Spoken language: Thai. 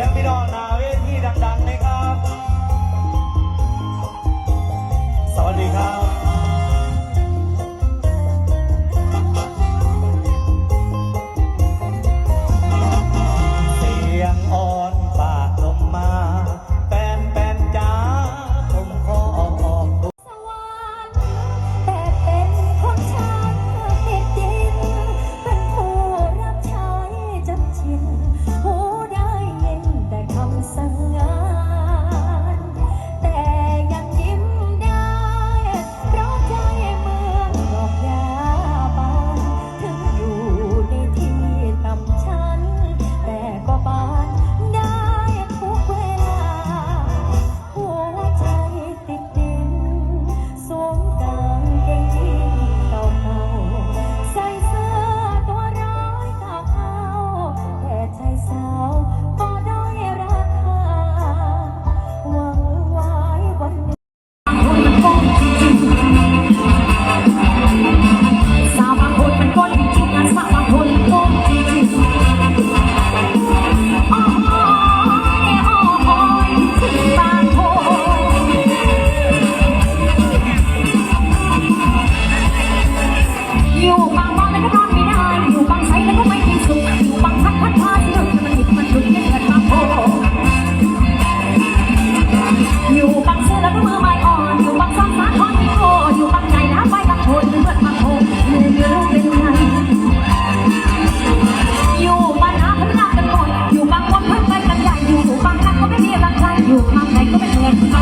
ยงพี่น้องนาเวทีดังๆใน 我们从来不